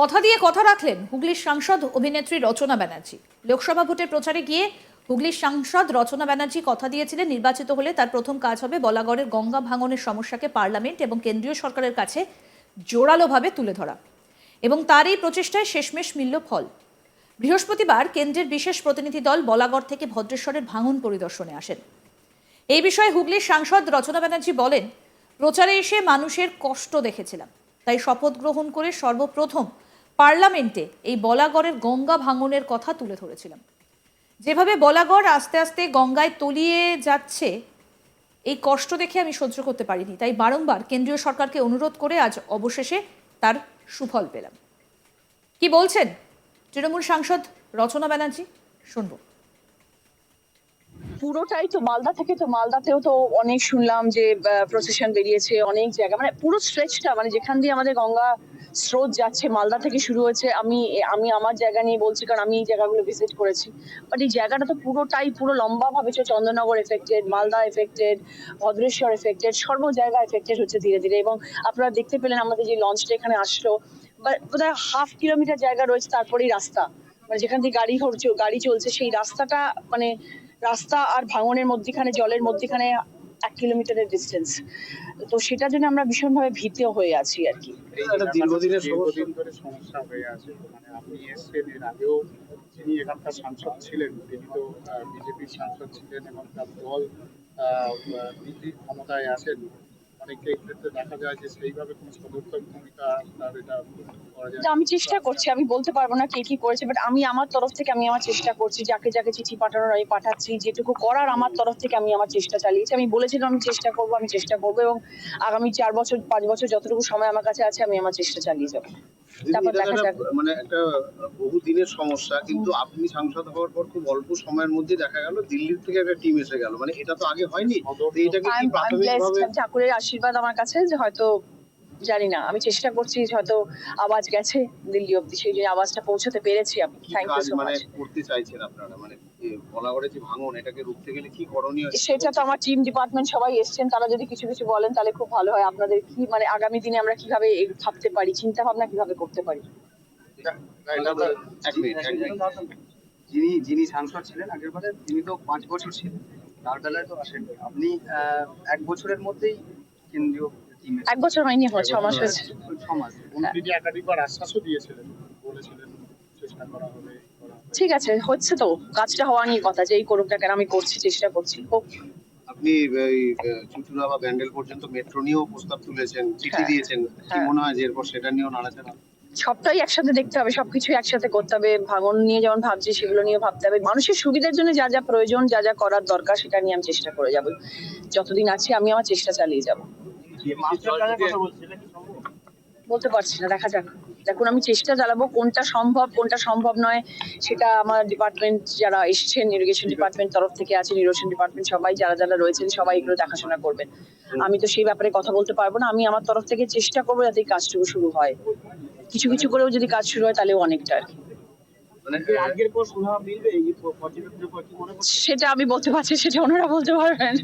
কথা দিয়ে কথা রাখলেন হুগলির সাংসদ অভিনেত্রী রচনা ব্যানার্জি। লোকসভা ভোটের প্রচারে গিয়ে হুগলির সাংসদ রচনা ব্যানার্জি কথা দিয়েছিলেন, নির্বাচিত হলে তার প্রথম কাজ হবে বলাগড়ের গঙ্গা ভাঙনের সমস্যাকে পার্লামেন্ট এবং কেন্দ্রীয় সরকারের কাছে জোরালোভাবে তুলে ধরা এবং তার এই প্রচেষ্টায় শেষমেশ মিলল ফল। বৃহস্পতিবার কেন্দ্রের বিশেষ প্রতিনিধি দল বলাগড় থেকে ভদ্রেশ্বরের ভাঙন পরিদর্শনে আসেন। এই বিষয়ে হুগলির সাংসদ রচনা ব্যানার্জি বলেন, প্রচারে এসে মানুষের কষ্ট দেখেছিলাম, তাই শপথ গ্রহণ করে সর্বপ্রথম পার্লামেন্টে এই বলাগড়ের গঙ্গা ভাঙনের কথা তুলে ধরেছিলাম। যেভাবে বলাগড় আস্তে আস্তে গঙ্গায় তলিয়ে যাচ্ছে, এই কষ্ট দেখে আমি সহ্য করতে পারিনি। তাই বারংবার কেন্দ্রীয় সরকারকে অনুরোধ করে আজ অবশেষে তার সুফল পেলাম। কি বলছেন তৃণমূল সাংসদ রচনা ব্যানার্জি? শুনব। পুরোটাই তো মালদা থেকে তো মালদাতেও তো অনেক শুনলাম যে প্রসেশন বেরিয়েছে, অনেক জায়গা। মানে পুরো স্ট্রেচটা মানে যেখান দিয়ে আমাদের গঙ্গা স্রোত যাচ্ছে, মালদা থেকে শুরু হয়েছে, আমি আমি আমার জায়গা নিয়ে বলছি, কারণ আমি এই জায়গাগুলো ভিজিট করেছি। বাট এই জায়গাটা তো পুরোটাই, পুরো লম্বা ভাবে। Chandannagar affected Malda affected Bhadreswar affected সর্ব জায়গা এফেক্টেড হচ্ছে ধীরে ধীরে। এবং আপনারা দেখতে পেলেন আমাদের যে লঞ্চটা এখানে আসলো। বোধহয় হাফ কিলোমিটার জায়গা রয়েছে, তারপরেই রাস্তা। মানে যেখান থেকে গাড়ি গাড়ি চলছে, সেই রাস্তাটা মানে রাস্তা আর ভাঙনের মধ্যেখানে জলের মধ্যেখানে এক কিলোমিটারের ডিস্টেন্স তো সেটার জন্য আমরা ভীষণভাবে ভীত হয়ে আছি আর কি। দীর্ঘদিনের দীর্ঘদিন ধরে সমস্যা হয়ে আছে মানে আপনি এসছেন এর আগেও যিনি এখানকার সাংসদ ছিলেন তিনি তো বিজেপির সাংসদ ছিলেন এবং তার দল আহ, ক্ষমতায় আছেন। আমি চেষ্টা করছি, আমি বলতে পারব না কে কি করেছে বাট আমি আমার তরফ থেকে আমি আমার চেষ্টা করছি, যাকে যাকে চিঠি পাঠানোর আমি পাঠাচ্ছি, যেটুকু করার আমার তরফ থেকে আমি আমার চেষ্টা চালিয়েছি। আমি বলেছিলাম আমি চেষ্টা করব, আমি চেষ্টা করব এবং আগামী চার বছর, পাঁচ বছর যতটুকু সময় আমার কাছে আছে, আমি আমার চেষ্টা চালিয়ে যাব। তারপর দেখা একটা- মানে একটা বহু দিনের সমস্যা কিন্তু আপনি সাংসদ হওয়ার পর খুব অল্প সময়ের মধ্যে দেখা গেল দিল্লির থেকে একটা টিম এসে গেল। মানে এটা তো আগে হয়নি। এটাকে কি প্রাথমিকভাবে ঠাকুরের আশীর্বাদ আমার কাছে যে হয়তো জানি না। আমি চেষ্টা করছি হয়তো আওয়াজ গেছে দিল্লি অব্দি সেই যে আওয়াজটা পৌঁছাতে পেরেছি আমি। থ্যাংক ইউ সো মানে মাচ করতে চাইছেন আপনারা? মানে বলাগড়ে যে ভাঙন এটাকে রুখতে গেলে কি করণীয় সেটা তো আমার টিম ডিপার্টমেন্ট সবাই এসছেন তারা যদি কিছু কিছু বলেন তাহলে খুব ভালো হয়। আপনাদের কি মানে আগামী দিনে আমরা কীভাবে ভাবতে পারি? চিন্তা ভাবনা কীভাবে করতে পারি? এক মিনিট এক মিনিট। যিনি যিনি সাংসদ ছিলেন আগের বারে তিনি তো পাঁচ বছর ছিলেন। তার বেলায় তো আসেননি। আপনি আহ, এক বছরের মধ্যেই কেন্দ্রীয় এক বছর হয়নি এখন ছ মাস হয়েছে। ছ মাস। তিনি একাধিকবার আশ্বাসও দিয়েছিলেন বলেছিলেন চেষ্টা করা করা হবে। ঠিক আছে হচ্ছে তো। কাজটা হওয়া নিয়ে কথা যেই করুক না কেন আমি করছি চেষ্টা করছি। হোক আপনি এই চুচুড়া বা ব্যান্ডেল পর্যন্ত মেট্রো নিয়েও প্রস্তাব তুলেছেন চিঠি হ্যাঁ, দিয়েছেন। কি হ্যাঁ। মনে হয় যে এরপর সেটা নিয়েও নাড়াচাড়া? সবটাই একসাথে দেখতে হবে সবকিছু একসাথে করতে হবে। ভাঙন নিয়ে যেমন ভাবছি সেগুলো নিয়ে ভাবতে হবে। মানুষের সুবিধার জন্য যা যা প্রয়োজন যা যা করার দরকার সেটা নিয়ে আমি চেষ্টা করে যাব। যতদিন আছি আমি আমার চেষ্টা চালিয়ে যাব। বলতে পারছি না দেখা যাক। দেখুন আমি চেষ্টা চালাবো কোনটা সম্ভব কোনটা সম্ভব নয় সেটা আমার ডিপার্টমেন্ট যারা এসছেন ইরিগেশন ডিপার্টমেন্ট তরফ থেকে আছে ইরিগেশন ডিপার্টমেন্ট সবাই যারা যারা রয়েছেন সবাই এগুলো দেখাশোনা করবেন। আমি তো সেই ব্যাপারে কথা বলতে পারব না আমি আমার তরফ থেকে চেষ্টা করব যাতে এই কাজটুকু শুরু হয়। কিছু কিছু করেও যদি কাজ শুরু হয় তাহলেও অনেকটা আর কি। মানে সেটা আমি বলতে পারছি সেটা ওনারা বলতে পারবেন।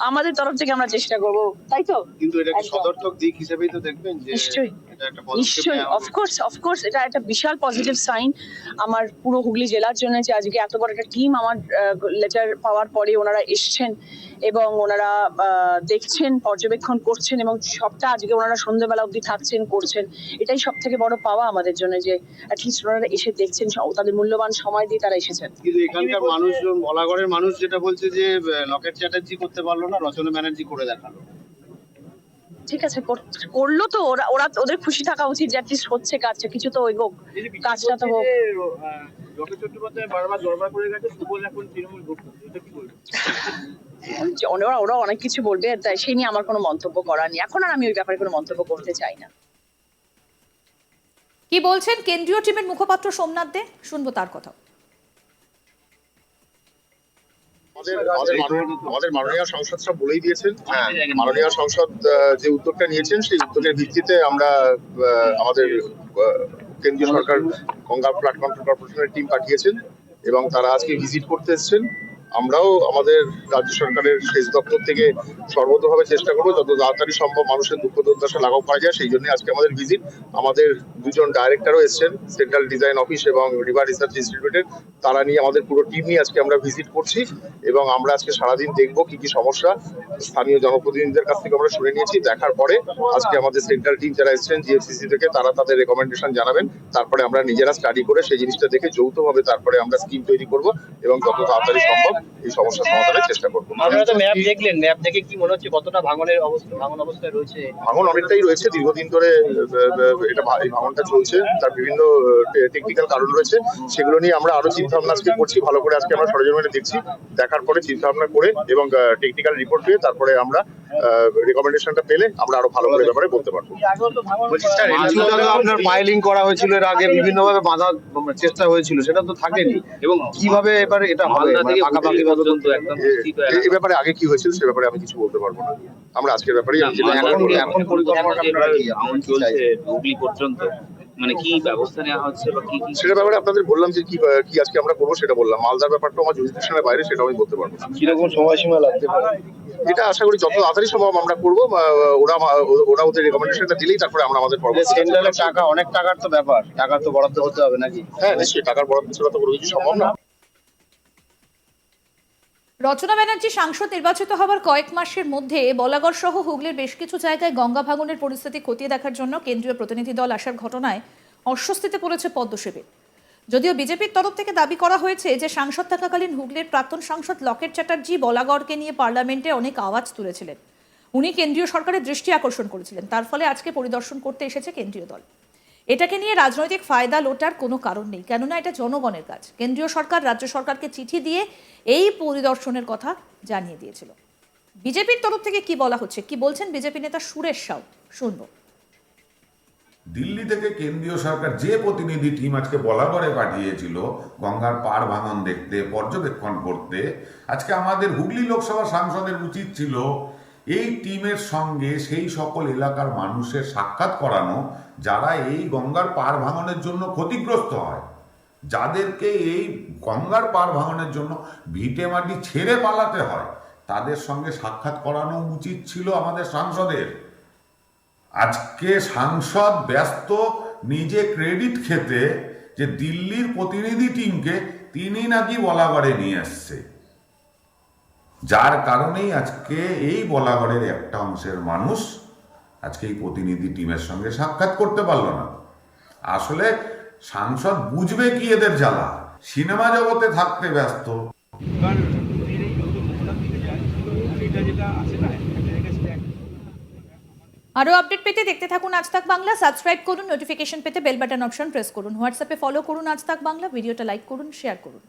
আমাদের তরফ থেকে আমরা চেষ্টা করব তাই তো কিন্তু এটাকে সদর্থক দিক হিসেবেই তো দেখবেন যে নিশ্চয়ই। এটা একটা পদক্ষেপ নিশ্চয়ই অফকোর্স অফকোর্স এটা একটা বিশাল পজিটিভ সাইন আমার পুরো হুগলি জেলার জন্য যে আজকে এত বড় একটা টিম আমার লেটার পাওয়ার পরে ওনারা এসছেন এবং ওনারা দেখছেন পর্যবেক্ষণ করছেন এবং সবটা আজকে ওনারা সন্ধ্যেবেলা অবধি থাকছেন করছেন। এটাই সব থেকে বড় পাওয়া আমাদের জন্য যে অ্যাটলিস্ট ওনারা এসে দেখছেন তাদের মূল্যবান সময় দিয়ে তারা এসেছেন। কিন্তু এখানকার মানুষজন বলাগড়ের মানুষ যেটা বলছে যে লকেট চ্যাটার্জি করতে পারল না রচনা ব্যানার্জি করে দেখাল। ঠিক আছে করল তো ওরা ওরা ওদের খুশি থাকা উচিত যে অ্যাটলিস্ট হচ্ছে কাজটা কিছু তো এগোক কাজটা তো হোক। ওরা ওরা অনেক কিছু বলবে তাই সেই নিয়ে আমার কোনো মন্তব্য করার নেই। এখন আর আমি ওই ব্যাপারে কোনো মন্তব্য করতে চাই না। কি বলছেন? কেন্দ্রীয় টিমের মুখপাত্র সোমনাথ দে শুনব তার কথা আমাদের মাননীয়- সংসদরা বলেই দিয়েছেন। হ্যাঁ। মাননীয় সংসদ যে উদ্যোগটা নিয়েছেন সেই উদ্যোগের ভিত্তিতে আমরা আমাদের কেন্দ্রীয় সরকার গঙ্গা ফ্লাড কন্ট্রোল কর্পোরেশনের টিম পাঠিয়েছেন এবং তারা আজকে ভিজিট করতে এসেছেন। আমরাও আমাদের রাজ্য সরকারের সেচ দপ্তর থেকে সর্বতভাবে চেষ্টা করব, যত তাড়াতাড়ি সম্ভব মানুষের দুঃখ দুর্দশা লাঘব করা যায়। সেই জন্য আজকে আমাদের ভিজিট আমাদের দুজন ডাইরেক্টরও এসেছেন সেন্ট্রাল ডিজাইন অফিস এবং রিভার রিসার্চ ইনস্টিটিউটের তারা নিয়ে আমাদের পুরো টিম নিয়ে আজকে আমরা ভিজিট করছি এবং আমরা আজকে সারাদিন দেখব কি কি সমস্যা স্থানীয় জনপ্রতিনিধিদের কাছ থেকে আমরা শুনে নিয়েছি। দেখার পরে আজকে আমাদের সেন্ট্রাল টিম যারা এসেছেন জিএফসিসি থেকে, তারা তাদের রেকমেন্ডেশন জানাবেন। তারপরে আমরা নিজেরা স্টাডি করে সেই জিনিসটা দেখে যৌথভাবে তারপরে আমরা স্কিম তৈরি করব এবং যত তাড়াতাড়ি সম্ভব এই সমস্যা সমাধানের চেষ্টা করব। আপনারা তো ম্যাপ দেখলেন ম্যাপ দেখে কি মনে হচ্ছে কতটা ভাঙনের অবস্থা ভাঙন অবস্থায় রয়েছে? ভাঙন অনেকটাই রয়েছে দীর্ঘদিন ধরে এটা এই ভাঙনটা চলছে তার বিভিন্ন টেকনিক্যাল কারণ রয়েছে সেগুলো নিয়ে আমরা আরও চিন্তা ভাবনা আজকে করছি ভালো করে আজকে আমরা সরজমিনে দেখছি দেখার পরে চিন্তা ভাবনা করে এবং টেকনিক্যাল রিপোর্ট পেয়ে তারপরে আমরা রেকমেন্ডেশনটা পেলে আমরা আরও ভালো করে ব্যাপারে বলতে পারব। আপনার পাইলিং করা হয়েছিল এর আগে বিভিন্ন ভাবে বাঁধা চেষ্টা হয়েছিল সেটা তো থাকেনি। এবং কীভাবে এবার এটা হবে? মানে পাকাপাকি পর্যন্ত একদম। এই ব্যাপারে আগে কি হয়েছিল সে ব্যাপারে আমি কিছু বলতে পারব না। আমরা আজকের ব্যাপারেই আমি এখন পরিকল্পনাটা আপনারা কি? চলছে হুগলি পর্যন্ত। মানে কি ব্যবস্থা নেওয়া হচ্ছে বা কি কি সেটা ব্যাপারে আপনাদের বললাম যে কি কি আজকে আমরা করব সেটা বললাম। মালদার ব্যাপারটা আমার জুরিসডিকশনের বাইরে সেটা আমি বলতে পারব। কীরকম সময়সীমা লাগতে পারে? এটা আশা করি যত তাড়াতাড়ি সম্ভব আমরা করব ওরা ওরা ওদের রেকমেন্ডেশনটা দিলেই তারপরে আমরা আমাদের পর্ব সেন্ট্রালের টাকা অনেক টাকার তো ব্যাপার। টাকা তো বরাদ্দ হতে হবে নাকি? হ্যাঁ নিশ্চয়ই টাকার বরাদ্দ ছাড়া তো কোনো কিছু সম্ভব না। রচনা ব্যানার্জি সাংসদ নির্বাচিত হওয়ার কয়েক মাসের মধ্যে বলাগড় সহ হুগলির বেশ কিছু জায়গায় গঙ্গা ভাঙনের পরিস্থিতি খতিয়ে দেখার জন্য কেন্দ্রীয় প্রতিনিধি দল আসার ঘটনায় অস্বস্তিতে পড়েছে পদ্ম শিবির। যদিও বিজেপির তরফ থেকে দাবি করা হয়েছে যে সাংসদ থাকাকালীন হুগলির প্রাক্তন সাংসদ লকেট চ্যাটার্জি বলাগড়কে নিয়ে পার্লামেন্টে অনেক আওয়াজ তুলেছিলেন। উনি কেন্দ্রীয় সরকারের দৃষ্টি আকর্ষণ করেছিলেন। তার ফলে আজকে পরিদর্শন করতে এসেছে কেন্দ্রীয় দল। এটাকে নিয়ে রাজনৈতিক ফায়দা লোটার কোনো কারণ নেই, কেননা এটা জনগণের কাজ। কেন্দ্রীয় সরকার রাজ্য সরকারকে চিঠি দিয়ে এই পরিদর্শনের কথা জানিয়ে দিয়েছিল। বিজেপির তরফ থেকে কি বলা হচ্ছে? কি বলছেন বিজেপি নেতা সুরেশ সাউ? শুনব। দিল্লি থেকে কেন্দ্রীয় সরকার যে প্রতিনিধি টিম আজকে বলাগড়ে পাঠিয়েছিল, গঙ্গার পাড় ভাঙন দেখতে, পর্যবেক্ষণ করতে, আজকে আমাদের হুগলি লোকসভা সাংসদের উচিত ছিল এই টিমের সঙ্গে সেই সকল এলাকার মানুষের সাক্ষাৎ করানো, যারা এই গঙ্গার পার ভাঙনের জন্য ক্ষতিগ্রস্ত হয়। যাদেরকে এই গঙ্গার পার ভাঙনের জন্য ভিটে মাটি ছেড়ে পালাতে হয়, তাদের সঙ্গে সাক্ষাৎ করানো উচিত ছিল আমাদের সাংসদের। আজকে সাংসদ ব্যস্ত, নিজে ক্রেডিট খেতে যে দিল্লির প্রতিনিধি টিমকে তিনি নাকি বলাগড়ে নিয়ে আসছে যার কারণেই আজকে এই বলাগড়ের একটা অংশের মানুষ আজকে এই প্রতিনিধি টিমের সঙ্গে সাক্ষাৎ করতে পারল না। আসলে সাংসদ বুঝবে কি এদের জ্বালা? সিনেমা জগতে থাকতে ব্যস্ত। আরও আপডেট পেতে দেখতে থাকুন আজ তাক বাংলা। সাবস্ক্রাইব করুন, নোটিফিকেশন পেতে বেল বাটন অপশন প্রেস করুন। হোয়াটসঅ্যাপে ফলো করুন আজ তাক বাংলা। ভিডিওটা লাইক করুন, শেয়ার করুন।